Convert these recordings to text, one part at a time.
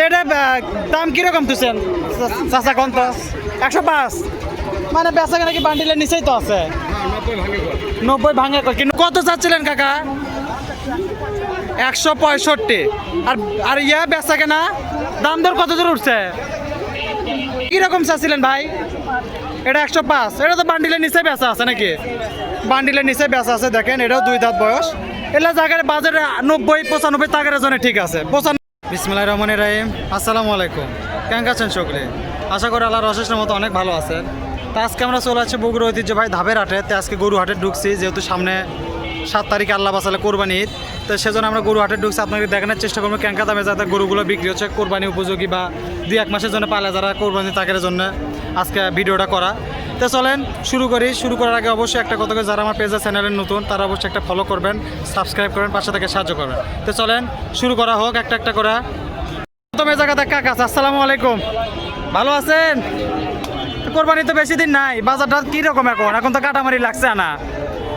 এটা দাম কীরকম তুছেন? চাচা কোন একশো পাঁচ। মানে বেচা কেনা কি বান্ডিলের নিচেই তো আছে? নব্বই ভাঙে। কিন্তু কত চাচ্ছিলেন কাকা? একশো পঁয়ষট্টি। আর আর ইয়া বেচা কেনা? দাম দর কত দূর উঠছে? কীরকম চাচ্ছিলেন ভাই? এটা একশো পাঁচ। এটা তো বান্ডিলের নিচে বেচা আছে নাকি? বান্ডিলের নিচে বেচা আছে, দেখেন, এটাও দুই দাঁত বয়স। এটা জায়গায় বাজারে নব্বই, পঁচানব্বই টাকার জন্য ঠিক আছে। পঁচানব্বই বিসমুল্লাহ রহমানের রাহিম। আসসালামু আলাইকুম। কেমন আছেন সকলে? আশা করি আল্লাহর অশেষের মতো অনেক ভালো আছেন। তো আজকে আমরা চলে আসছি বগুড়া ঐতিহ্য ভাই ধাবের হাটে। তো আজকে গরু হাটে ঢুকছি, যেহেতু সামনে সাত তারিখে আল্লাহ বাসালে কোরবানি ঈদ। তো সেজন্য আমরা গরু হাটে ঢুকছি। আপনাকে দেখানোর চেষ্টা করব ক্যাঙ্কা দামে যাতে গরুগুলো বিক্রি হচ্ছে, কোরবানি উপযোগী বা দুই এক মাসের জন্য পালে যারা কোরবানি তাকের জন্য আজকে ভিডিওটা করা। তো চলেন, শুরু করি। শুরু করার আগে অবশ্যই একটা কথা যারা আমার পেজের চ্যানেলের নতুন, তারা অবশ্যই একটা ফলো করবেন সাবস্ক্রাইব করবেন, পাশে থেকে সাহায্য করবেন। তো চলেন, শুরু করা হোক একটা একটা করা। প্রথমে জায়গাতে কাকা আছে আসসালামু আলাইকুম। ভালো আছেন? কোরবানি তো বেশি দিন নাই, বাজারটা কি রকম এখন? এখন তো কাটামারি লাগছে না।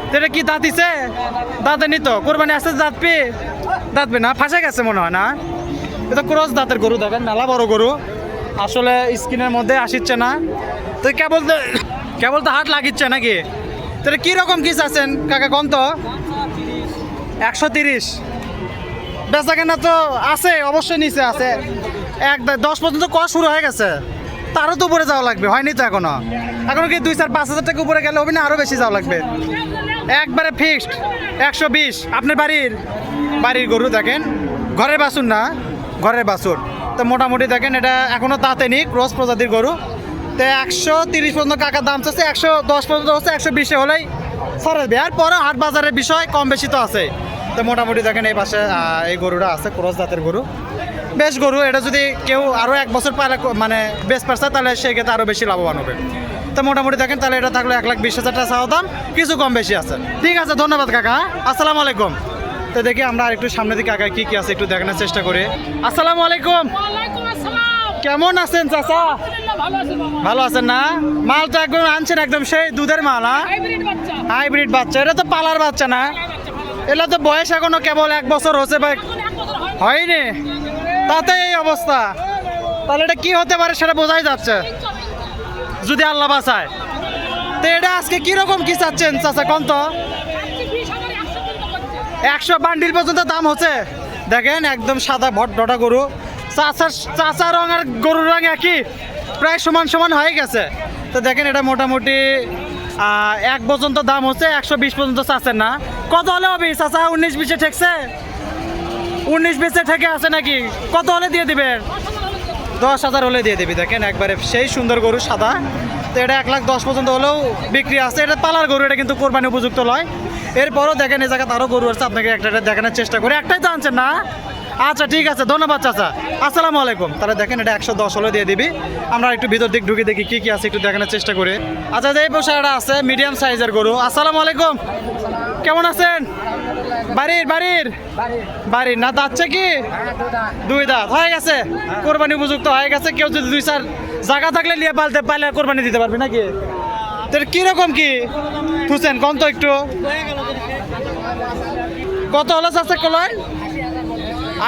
তো এটা কি দাঁতিছে দাঁতে নিত কোরবানি আসতে দাঁত পে দাঁতবে না, ফাঁসে গেছে মনে হয় না? এটা ক্রস দাঁতের গরু, দেখেন, মেলা বড় গরু। আসলে স্কিনের মধ্যে আসিচ্ছে না। তো কেবল কেবল তো হাট লাগিচ্ছে নাকি? তাহলে কীরকম কি আছেন? কাকা কন তো। একশো তিরিশ। বেচা কেনা তো আছে, অবশ্যই নিচে আছে। এক দশ পর্যন্ত ক শুরু হয়ে গেছে। তারও তো উপরে যাওয়া লাগবে, হয়নি তো এখনও। এখনও কি দুই চার পাঁচ হাজার টাকা উপরে গেলে হবে না? আরও বেশি যাওয়া লাগবে। একবারে ফিক্সড একশো বিশ। আপনার বাড়ির? বাড়ির গরু দেখেন। ঘরের বাসুর না, ঘরের বাসুর। তো মোটামুটি দেখেন, এটা এখনও তাতে নি ক্রস প্রজাতির গরু। তো একশো তিরিশ পর্যন্ত কাকার দাম চাচ্ছে, একশো দশ পর্যন্ত হচ্ছে, একশো বিশে হলেই সরে দেবে আর পরে হাট বাজারের বিষয় কম বেশি তো আছে। তো মোটামুটি দেখেন এই পাশে এই গরুটা আছে, ক্রস জাতের গরু। বেশ গরু, এটা যদি কেউ আরও এক বছর পালে মানে বেশ পারছে, তাহলে সেক্ষেত্রে আরও বেশি লাভবান হবে। তো মোটামুটি দেখেন, তাহলে এটা থাকলে এক লাখ বিশ হাজার টাকা চাওয়া দাম, কিছু কম বেশি আছে। ঠিক আছে, ধন্যবাদ কাকা আসসালামু আলাইকুম। তো দেখি আমরা আর একটু সামনের দিকে আগে কি কি আছে একটু দেখানোর চেষ্টা করি। আসসালামু আলাইকুম। কেমন আছেন চাচা? ভালো আছেন না? মাল তো একদম আনছেন একদম সেই দুধের মাল হ্যাঁ? হাইব্রিড বাচ্চা। এটা তো পালার বাচ্চা না? এটা তো বয়স এখনও কেবল এক বছর হচ্ছে ভাই হয়। হয়নি? তাতে এই অবস্থা। তাহলে এটা কি হতে পারে সেটা বোঝাই যাচ্ছে। যদি আল্লাহ বাঁচায়। তো এটা আজকে কীরকম কি চাচ্ছেন চাচা কন তো? বিশ হাজার একশো পর্যন্ত করছে একশো বান্ডিল পর্যন্ত দাম হচ্ছে? দেখেন, একদম সাদা ভট্টটা গরু। চাচা চাচা রং আর গরুর রং একই, প্রায় সমান সমান হয়ে গেছে। তো দেখেন, এটা মোটামুটি এক পর্যন্ত দাম হচ্ছে, একশো বিশ পর্যন্ত চাচ্ছেন না। কত হলে হবে চাচা? উনিশ বিশে ঠেকছে? উনিশ বিশে ঠেকে আছে নাকি? কত হলে দিয়ে দিবেন? দশ হাজার হলে দিয়ে দিবি, দেখেন একবারে সেই সুন্দর গরু সাদা। তো এটা এক লাখ দশ পর্যন্ত হলেও বিক্রি আছে। এটা পালার গরু, এটা কিন্তু কোরবানি উপযুক্ত নয় এরপরও দেখেন এই জায়গায় আরও গরু আছে, আপনাকে একটা দেখানোর চেষ্টা করি। একটাই তো আনছেন না? আচ্ছা ঠিক আছে, ধন্যবাদ চাচা। আসসালামু আলাইকুম। তাহলে দেখেন এটা একশো দশ হলে দিয়ে দিবি। আমরা একটু ভিতর দিক ঢুকে দেখি কি কি আছে, একটু দেখানোর চেষ্টা করি। আচ্ছা যে পোশাকটা আছে মিডিয়াম সাইজের গরু। আসসালামু আলাইকুম। কেমন আছেন? বাড়ির বাড়ির? বাড়ির। না দাচ্ছে কি? দুই দাঁত। হয়ে গেছে। কোরবানি উপযুক্ত হয়ে গেছে। কেউ যদি দুই চার জায়গা থাকলে নিয়ে পালতে পারলে কোরবানি দিতে পারবি নাকি? তোর কীরকম কি? খুঁজছেন কম তো একটু। কত হলো চাচ্ছে কলয়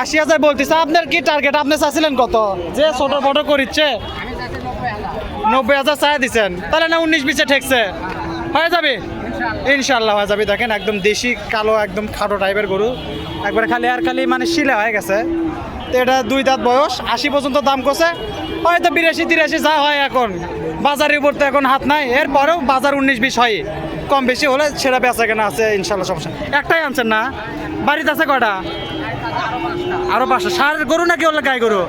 আশি হাজার বলতেছে। আপনার কি টার্গেট আপনি চাচ্ছিলেন কত? যে ছোট ফটো করিচ্ছে, নব্বই হাজার চাই দিচ্ছেন তাহলে না উনিশ বিশে ঠেকছে। হয়ে যাবে। ইনশাল্লাহ হয়ে যাবে দেখেন, একদম দেশি, কালো, একদম খাটো টাইপের গরু। একবারে খালি আর খালি মানে শিলা হয়ে গেছে। তো এটা দুই দাঁত বয়স, আশি পর্যন্ত দাম করছে। হয়তো বিরাশি, তিরাশি যা হয় এখন। বাজারের উপর তো এখন হাত নাই। এরপরেও বাজার উনিশ, বিশ হয়। কম বেশি হলে সেটা বেচা কেনা আছে ইনশাল্লাহ সমস্যা একটাই আনছেন না? বাড়িতে আছে কয়টা? আরও পাঁচশো সার গরু নাকি ওলা গায়ে গরু?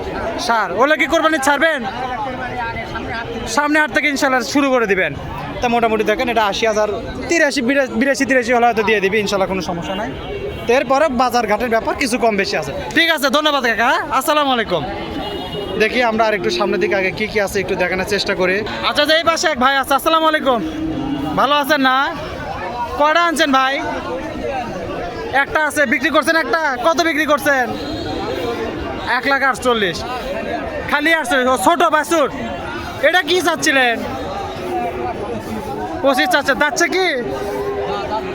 সার। ওলা কি কোরবানি ছাড়বেন? সামনে হাট থেকে ইনশাল্লাহ শুরু করে দিবেন। তা মোটামুটি দেখেন, এটা আশি হাজার, তিরাশি, বিরা- বিরাশি, তিরাশি হলে হয়তো দিয়ে দিবি ইনশাল্লাহ কোনো সমস্যা নাই। এরপরে বাজার ঘাটের ব্যাপার কিছু কম বেশি আছে। ঠিক আছে, ধন্যবাদ কাকা হ্যাঁ? আসসালামু আলাইকুম। দেখি আমরা আর একটু সামনের দিকে আগে কি কি আছে একটু দেখানোর চেষ্টা করি। আচ্ছা যে এই পাশে এক ভাই আছে, আসসালামু আলাইকুম। ভালো আছেন না? কটা আনছেন ভাই? একটা আছে, বিক্রি করছেন একটা? কত বিক্রি করছেন? এক লাখ আটচল্লিশ। খালি ও ছোট বাসুর এটা কি চাচ্ছিলেন? পঁচিশ চাচ্ছে দাচ্ছে কি?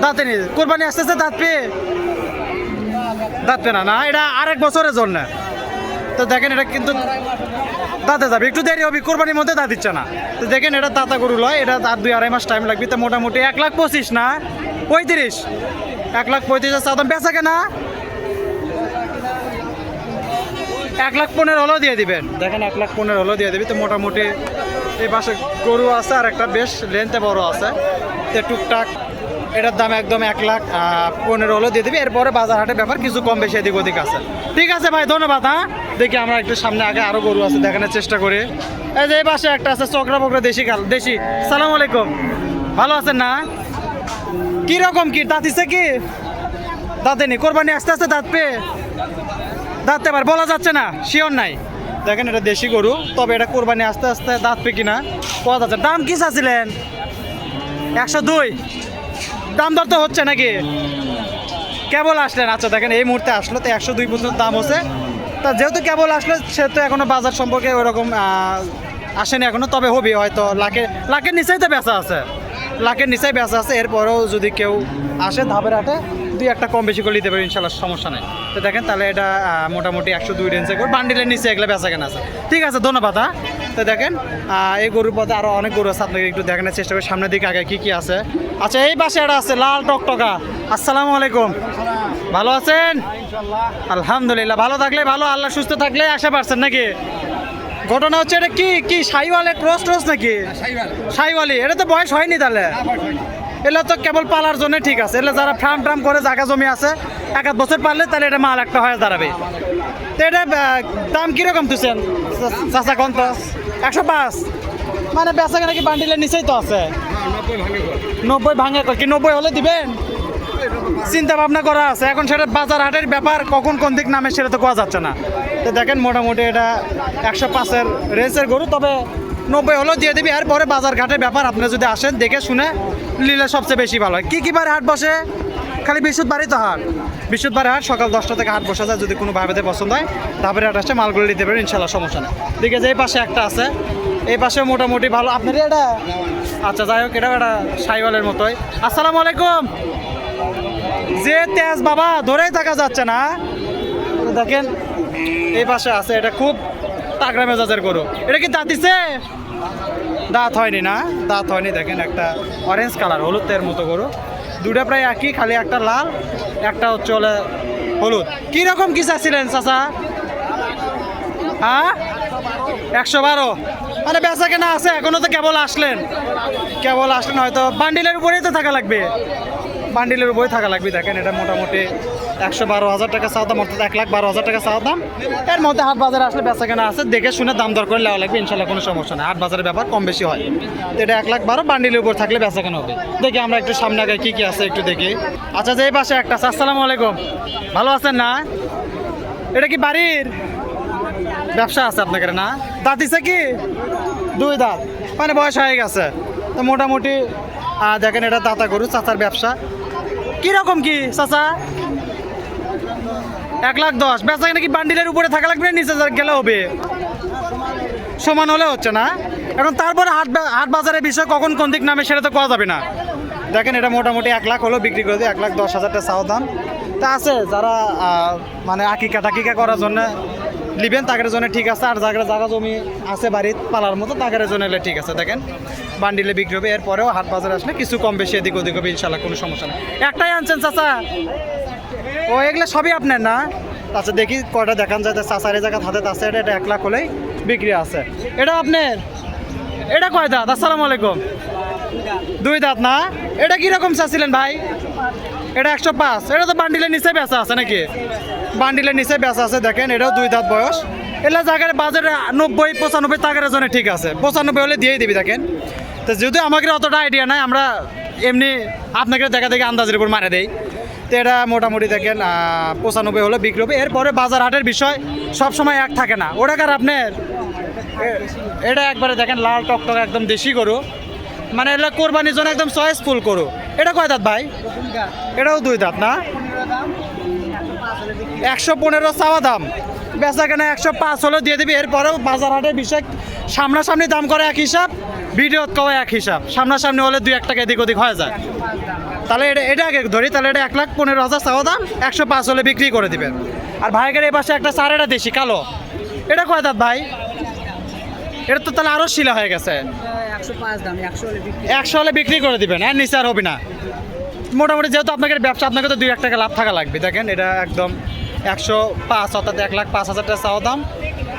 দাঁতে নি কোরবানি আসতেছে, দাঁত পেয়ে। দাঁত পেয়ে না না, এটা আরেক বছরের জন্য। তো দেখেন এটা কিন্তু দাঁতে যাবে, একটু দেরি হবে, কোরবানির মধ্যে দাঁত দিচ্ছে না। তো দেখেন এটা দাতা গরু লয়, এটা আর দুই আড়াই মাস টাইম লাগবে। তো মোটামুটি এক লাখ পঁচিশ না? পঁয়ত্রিশ। এক লাখ পঁয়ত্রিশ হাজার দাম বেচা কেনা। এক লাখ পনেরো হলেও দিয়ে দিবেন। দেখেন এক লাখ পনেরো হলেও দিয়ে দিবি। তো মোটামুটি এই পাশে গরু আছে আর একটা বেশ লেন্থে বড় আছে। তো টুকটাক এটার দাম একদম এক লাখ পনেরো হলেও দিয়ে দিবি। এরপরে বাজার হাটের ব্যাপার কিছু কম বেশি এদিক ওদিক আছে। ঠিক আছে ভাই, ধন্যবাদ হ্যাঁ? দেখি আমরা একটু সামনে আগে আরও গরু আছে দেখানোর চেষ্টা করি। এই যে এই পাশে একটা আছে, চকরা বকরা দেশি কাল দেশি। সালাম আলাইকুম। ভালো আছেন না? কি রকম কি? দাঁত কি? দাঁতে নি কোরবানি আস্তে আস্তে দাঁত পেয়ে। দাঁত এবার বলা যাচ্ছে না, শিওর নাই। দেখেন এটা দেশি গরু, তবে এটা কোরবানি আস্তে আস্তে দাঁত পে কিনা পাওয়া যাচ্ছে দাম কি চাচ্ছিলেন? একশো দুই। দাম দর তো হচ্ছে নাকি? কেবল আসলেন। আচ্ছা দেখেন এই মুহূর্তে আসলো, তো একশো দুই পর্যন্ত দাম হচ্ছে। তা যেহেতু কেবল আসলো, সে তো এখনও বাজার সম্পর্কে ওরকম আসেনি এখনও, তবে হবে হয়তো। লাখের লাখের নিচেই তো বেচা আছে। লাখের নিচেই বেচা আছে, এরপরেও যদি কেউ আসে ধাপের হাটে দুই একটা কম বেশি করে নিতে পারি ইনশাল্লাহ সমস্যা নেই। তো দেখেন তাহলে এটা মোটামুটি একশো দুই রেঞ্জে করে বান্ডিলের নিচে এগুলো বেচা কেনা আছে। ঠিক আছে ধন্যবাদ হ্যাঁ। তো দেখেন এই গরুর পথে আরও অনেক গরু আছে আপনাকে একটু দেখানোর চেষ্টা করি। সামনের দিকে আগে কী কী আছে। আচ্ছা এই পাশে একটা আছে লাল টকটকা। আসসালামু আলাইকুম। ভালো আছেন? আলহামদুলিল্লাহ ভালো থাকলে ভালো আল্লাহ সুস্থ থাকলে আশা পারছেন নাকি? ঘটনা হচ্ছে এটা কি? কি সাইওয়ালে ক্রস ট্রস নাকি? সাইওয়ালি। এটা তো বয়স হয়নি তাহলে। এগুলো তো কেবল পালার জন্য ঠিক আছে। এগুলো যারা ফার্ম টার্ম করে জায়গা জমি আছে, এক আধ বছর পারলে তাহলে এটা মাল একটা হয়ে দাঁড়াবে। তো এটা দাম কীরকম তুছেন? চাচা কন একশো পাঁচ। মানে বেচা কেনা কি বান্ডিলের নিচেই তো আছে? নব্বই ভাঙে। কি নব্বই হলে দিবেন? চিন্তা ভাবনা করা আছে। এখন সেটা বাজার হাটের ব্যাপার, কখন কোন দিক নামে সেটা তো কোয়া যাচ্ছে না। তো দেখেন মোটামুটি এটা একশো পাঁচের রেসের গরু, তবে নব্বই হলেও দিয়ে দিবি আর পরে বাজার ঘাটের ব্যাপার, আপনি যদি আসেন, দেখে শুনে নিলে সবচেয়ে বেশি ভালো হয়। কী কী বারে হাট বসে? খালি বৃহস্পতিবারই তো হাট। বৃহস্পতিবার হাট সকাল দশটা থেকে হাট বসা যায়, যদি কোনো ভাইবাতে পছন্দ হয়, তারপরে হাট আসছে মালগুলো নিতে পারেন ইনশাল্লাহ সমস্যা নেই। দেখে যে এই পাশে একটা আছে, এই পাশে মোটামুটি ভালো। আপনার এটা? আচ্ছা যাই হোক এটা একটা সাইওয়ালের মতোই। আসসালামু আলাইকুম। যে তেজ বাবা, ধরেই থাকা যাচ্ছে না। দেখেন, এই পাশে আছে, এটা খুব তাগড়া মেজাজের গরু। এটা কি দাঁত দিছে? দাঁত হয়নি না? দাঁত হয়নি, দেখেন একটা অরেঞ্জ কালার হলুদের মতো গরু। দুটা প্রায় একই, খালি একটা লাল, একটা হচ্ছে হলে হলুদ। কীরকম কি চাচ্ছিলেন চাচা? হ্যাঁ? একশো বারো। মানে বেচা কেনা আছে, এখনও তো কেবল আসলেন। কেবল আসলেন, হয়তো বান্ডিলের উপরেই তো থাকা লাগবে। বান্ডিলের বই থাকা লাগবে, দেখেন এটা মোটামুটি একশো বারো হাজার টাকা চাওয়া দাম, অর্থাৎ এক লাখ বারো হাজার টাকা চাওয়া দাম। এর মধ্যে হাট বাজারে আসলে বেচা কেনা আছে, দেখে শুনে দাম দর করে নেওয়া লাগবে, ইনশাল্লাহ কোনো সমস্যা নেই। হাট বাজারের ব্যাপার কম বেশি হয়। তো এটা এক লাখ বারো, বান্ডিলের উপর থাকলে বেচা কেনা হবে। দেখি আমরা একটু সামনে আগে কী কী আছে একটু দেখি। আচ্ছা যে এই পাশে একটা আসসালামু আলাইকুম। ভালো আছেন না? এটা কি বাড়ির? ব্যবসা আছে আপনাদের, না? দাঁত দিছে কি? দুই দাঁত। মানে বয়স হয়ে গেছে। তো মোটামুটি দেখেন এটা দাতা গরু, চাচার ব্যবসা। কীরকম কি, চাচা? এক লাখ দশ। বেচা নাকি বান্ডিলের উপরে থাকা লাগবে না, নিচে গেলে হবে? সমান হলে হচ্ছে না। এখন তারপরে হাট হাট বাজারের বিষয় কখন কোন দিক নামে সেটা তো করা যাবে না। দেখেন, এটা মোটামুটি এক লাখ হলো, বিক্রি করে এক লাখ দশ হাজারটা চাও দাম। তা আছে, যারা মানে আকিকা টাকিকা করার জন্য লিবেন তাকের জন্য ঠিক আছে। আর জায়গা জায়গা জমি আছে বাড়ির পালার মতো, তাদের জন্য ঠিক আছে, দেখেন। বান্ডিলে বিক্রি হবে, এরপরেও হাট বাজারে আসলে কিছু কম বেশি এদিক ওদিক হবে, ইনশাল্লাহ, কোনো সমস্যা নেই। একটাই আনছেন চাচা। ও, এগুলো সবই আপনার না? আচ্ছা দেখি কয়টা দেখান যায়। চাচারি জায়গা হাতে আছে, এটা এক লাখ হলেই বিক্রি আছে। এটা আপনার? এটা কয় দাঁত? আসসালামু আলাইকুম। দুই দাঁত না? এটা কীরকম চাচ্ছিলেন ভাই? এটা একশো পাঁচ। এটা তো বান্ডিলের নিচে বেচা আছে নাকি? বান্ডিলের নিচে বেচা আছে, দেখেন, এটাও দুই দাঁত বয়স। এটা জায়গায় বাজারে নব্বই, পঁচানব্বই টাকার জন্য ঠিক আছে। পঁচানব্বই হলে দিয়েই দিবি, দেখেন। তো যেহেতু আমাকে অতটা আইডিয়া নাই, আমরা এমনি আপনাকে দেখা দেখে আন্দাজের উপর মারে দেই। তো এটা মোটামুটি দেখেন পঁচানব্বই হলে বিক্রি হবে। এরপরে বাজার হাটের বিষয় সব সময় এক থাকে না। ওটা কার আপনার? এটা একবারে দেখেন, লাল টকটক একদম দেশি গরু। মানে এটা কোরবানির জন্য একদম চয়েসফুল করো এটা কয় দাঁত ভাই? এটাও দুই দাঁত না? একশো পনেরো চাওয়া দাম। বেচা কেনা একশো পাঁচ হলেও দিয়ে দিবি। এরপরেও বাজার হাটের বিষয় সামনাসামনি দাম করে এক হিসাব। ভিডিওত কয় এক হিসাব। সামনাসামনি হলে দুই এক টাকা এদিক ওদিক হয়ে যায়। তাহলে এটা এটা আগে ধরি, তাহলে এটা এক লাখ পনেরো হাজার চাওয়া দাম, একশো পাঁচ হলে বিক্রি করে দিবেন। আর ভাইয়ের এই পাশে একটা সারেটা দেশি, কালো। এটা কয় দাঁত ভাই? এটা তো তাহলে আরও শিলা হয়ে গেছে। একশো হলে বিক্রি করে দিবেন হ্যাঁ? নিচে আর হবে না। মোটামুটি যেহেতু আপনাকে ব্যবসা আপনাকে তো দুই এক টাকা লাভ থাকা লাগবে। দেখেন, এটা একদম একশো পাঁচ, অর্থাৎ এক লাখ পাঁচ হাজার টাকা চাওয়া দাম।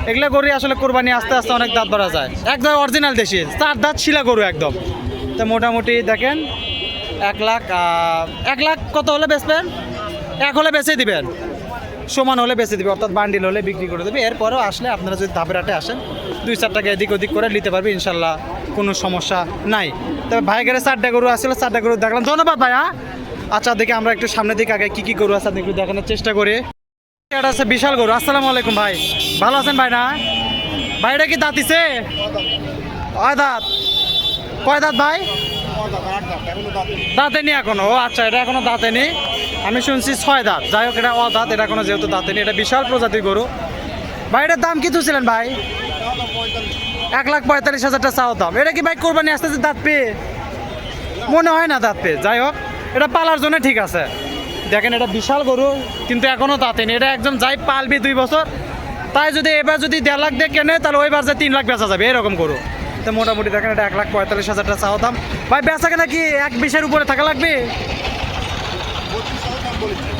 এগুলো গরু আসলে কোরবানি আস্তে আস্তে অনেক দাঁত বাড়া যায়। একদম অরিজিনাল দেশি, চার দাঁত শিলা গরু একদম। তো মোটামুটি দেখেন, এক লাখ এক লাখ কত হলে বেচবেন? এক হলে বেচে দিবেন। সমান হলে বেচে দিবে অর্থাৎ বান্ডিল হলে বিক্রি করে দেবে। এরপরেও আসলে আপনারা যদি ধাপের আসেন, দুই চার টাকা এদিক ওদিক করে নিতে পারবে, ইনশাল্লাহ কোনো সমস্যা নাই। তবে ভাইগের চারটা গরু আসলে চারটা গরু দেখলাম। ধন্যবাদ ভাইয়া। আচ্ছা দেখে আমরা একটু সামনের দিকে আগে কী কী গরু আছে, আপনি একটু দেখানোর চেষ্টা করি। আছে বিশাল গরু, আসসালামু আলাইকুম ভাই। ভালো আছেন ভাই না? ভাইটা কি দাঁতিছে কয় দাঁত? কয় দাঁত ভাই? দাঁতেনি এখনও। ও আচ্ছা এটা এখনও দাঁতেনি আমি শুনছি ছয় দাঁত। যাই হোক, এটা অদাঁত, এটা এখনও যেহেতু দাঁতেনি এটা বিশাল প্রজাতির গরু। ভাই এটার দাম কি তুলছিলেন ভাই? এক লাখ পঁয়তাল্লিশ হাজারটা চাও দাম। এটা কি ভাই কোরবানি আসতেছে দাঁত পেয়ে? মনে হয় না দাঁত পেয়ে। যাই হোক, এটা পালার জন্য ঠিক আছে। দেখেন এটা বিশাল গরু, কিন্তু এখনও দাঁতেনি এটা একদম যাই পালবি দুই বছর, তাই যদি এবার যদি দেড় লাখ দিয়ে কেনে, তাহলে ওইবার যে তিন লাখ বেচা যাবে, এরকম গরু। তো মোটামুটি দেখেন এটা এক লাখ পঁয়তাল্লিশ হাজারটা চাওয়া দাম। ভাই, বেচা কেনা কি এক বিশের উপরে থাকা লাগবে?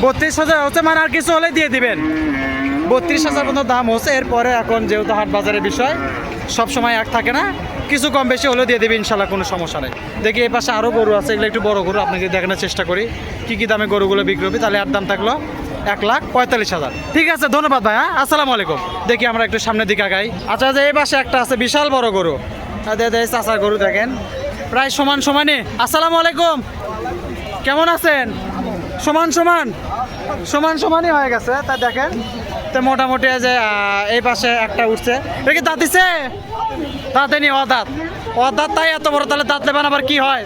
বত্রিশ হাজার হচ্ছে মানে আর কিছু হলে দিয়ে দিবেন। বত্রিশ হাজার মতো দাম হচ্ছে, এরপরে এখন যেহেতু হাট বাজারের বিষয় সব সময় এক থাকে না। কিছু কম বেশি হলেও দিয়ে দেবে, ইনশাল্লাহ কোনো সমস্যা নেই। দেখি এই পাশে আরও গরু আছে, এগুলো একটু বড় গরু, আপনাকে দেখানোর চেষ্টা করি। কী কী দামে গরুগুলো বিক্রি হবে, তাহলে আর দাম থাকল এক লাখ পঁয়তাল্লিশ হাজার। ঠিক আছে, ধন্যবাদ ভাই হ্যাঁ? আসসালামু আলাইকুম। দেখি আমরা একটু সামনের দিকে আগাই। আচ্ছা এই পাশে একটা আছে, বিশাল বড় গরু। চাষার গরু দেখেন। প্রায় সমান সমানই। আসসালামু আলাইকুম। কেমন আছেন? সমান সমান। সমান সমানই হয়ে গেছে, তা দেখেন। তো মোটামুটি যে এই পাশে একটা উঠছে। এটা কি দাঁত দিছে? দাঁতে নি অদাঁত। অদাঁত তাই এত বড়, তাহলে দাঁত লেবেন আবার কি হয়?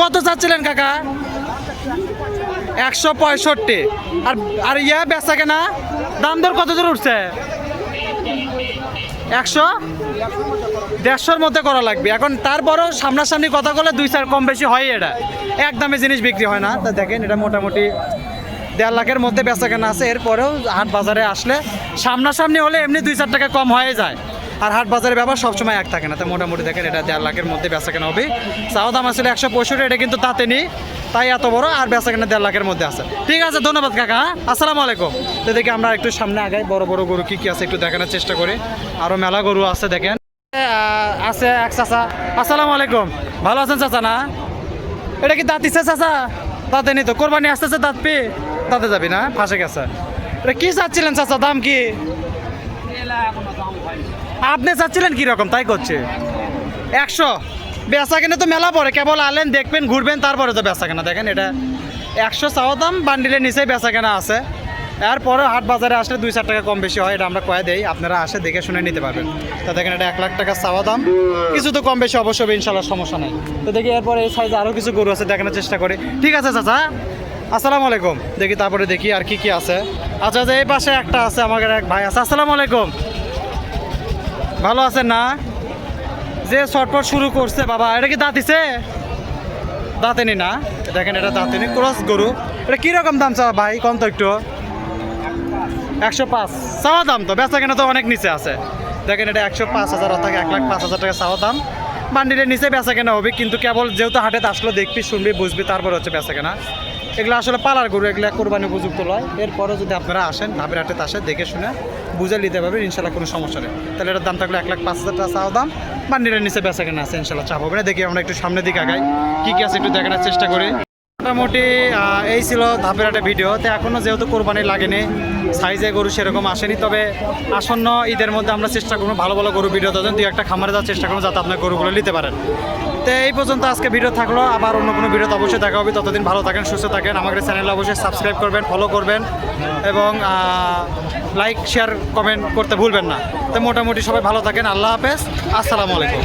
কত চাচ্ছিলেন কাকা? একশো পঁয়ষট্টি। আর আর ইয়া বেচা কেনা? দাম দর কত দূর উঠছে? একশো? দেড়শোর মধ্যে করা লাগবে। এখন তারপরেও সামনাসামনি কথা বলে দুই চার কম বেশি হয় এটা। এক দামে জিনিস বিক্রি হয় না। তা দেখেন, এটা মোটামুটি দেড় লাখের মধ্যে বেচা কেনা আছে। এরপরেও হাট বাজারে আসলে সামনাসামনি হলে এমনি দুই চার টাকা কম হয়ে যায়। আর হাট বাজারের ব্যাপার সবসময় এক থাকে না। তো মোটামুটি দেখেন, এটা দেড় লাখের মধ্যে বেচা কেনা হবে। চাও দাম আসলে একশো পঁয়ষট্টি, এটা কিন্তু তাতে নেই। তাই এত বড়, আর বেচা কেনা দেড় লাখের মধ্যে আছে। ঠিক আছে, ধন্যবাদ কাকা হ্যাঁ? আসসালামু আলাইকুম। তো দেখি আমরা একটু সামনে আগাই, বড় বড় গরু কি কি আছে একটু দেখানোর চেষ্টা করি। আরও মেলা গরু আছে দেখেন। আছে এক চাচা। আসসালামু আলাইকুম। ভালো আছেন চাচা না? এটা কি দাঁত ইচ্ছে চাচা? দাঁতে নি তো। কোরবানি আসতেছে, দাঁত পেয়ে। দাঁতে যাবি না? ফাঁসে গেছে। এটা কি চাচ্ছিলেন চাচা? দাম কি? আপনি চাচ্ছিলেন কি রকম? তাই করছে। একশো। বেচা কেনা তো মেলা পড়ে, কেবল আলেন দেখবেন, ঘুরবেন, তারপরে তো বেচা কেনা। দেখেন এটা। একশো চাওয়া দাম বান্ডিলের নিচেই বেচা কেনা আছে। এরপরে হাট বাজারে আসলে দুই চার টাকা কম বেশি হয়, এটা আমরা কয়ে দেই। আপনারা আসে দেখে শুনে নিতে পারবেন। তো দেখেন এটা এক লাখ টাকা চাওয়া দাম। কিছু তো কম বেশি অবশ্যই ইনশাল্লাহ সমস্যা নেই। তো দেখি এরপরে এই সাইজে আরও কিছু গরু আছে, দেখানোর চেষ্টা করি। ঠিক আছে, চাচা। আসসালামু আলাইকুম। দেখি তারপরে দেখি আর কি কি আছে। আচ্ছা যে এই পাশে একটা আছে আমাদের এক ভাই আছে। আসসালামু আলাইকুম। ভালো আছেন না? যে শর্টপট শুরু করছে, বাবা, এটা কি দাঁতিছে দাঁতেনি না। দেখেন, এটা দাঁতেনি ক্রস গরু। এটা কীরকম দাম চাওয়া ভাই? কম তো একটু। একশো পাঁচ। চাওয়া দাম তো, বেচা কেনা তো অনেক নিচে আছে। দেখেন, এটা একশো পাঁচ হাজার, অর্থাৎ এক লাখ পাঁচ হাজার টাকা চাওয়া দাম। বান্ডিলের নিচে বেচা কেনা হবে, কিন্তু কেবল যেহেতু হাটে আসলো, দেখবি, শুনবি, বুঝবি, তারপর হচ্ছে বেচা কেনা। এগুলো আসলে পালার গরু, এগুলো কোরবানি উপযুক্ত নয় এরপরে যদি আপনারা আসেন, ভাবের হাটে আসেন দেখে শুনে বুঝে নিতে পারবে ইনশাল্লাহ কোনো সমস্যা নেই। তাহলে এটার দাম থাকলে এক লাখ পাঁচ হাজার টাকা চাওয়া দাম নিরের নিচে বেচা কেনা আছে ইনশাল্লাহ চাপ হবে না। দেখি আমরা একটু সামনের দিকে আগাই। কী কী আছে একটু দেখানোর চেষ্টা করি। মোটামুটি এই ছিল ধাপের একটা ভিডিও তো এখনও যেহেতু কোরবানি লাগেনি, সাইজে গরু সেরকম আসেনি, তবে আসন্ন ঈদের মধ্যে আমরা চেষ্টা করব ভালো ভালো গরু ভিডিও দেবেন দুই একটা খামারে যাওয়ার চেষ্টা করব যাতে আপনার গরুগুলো নিতে পারেন। তো এই পর্যন্ত আজকে ভিডিও থাকল। আবার অন্য কোনো ভিডিওতে অবশ্যই দেখা হবে। ততদিন ভালো থাকেন, সুস্থ থাকেন। আমাদের চ্যানেল অবশ্যই সাবস্ক্রাইব করবেন ফলো করবেন এবং লাইক শেয়ার কমেন্ট করতে ভুলবেন না। তো মোটামুটি সবাই ভালো থাকেন। আল্লাহ হাফেজ। আসসালামু আলাইকুম।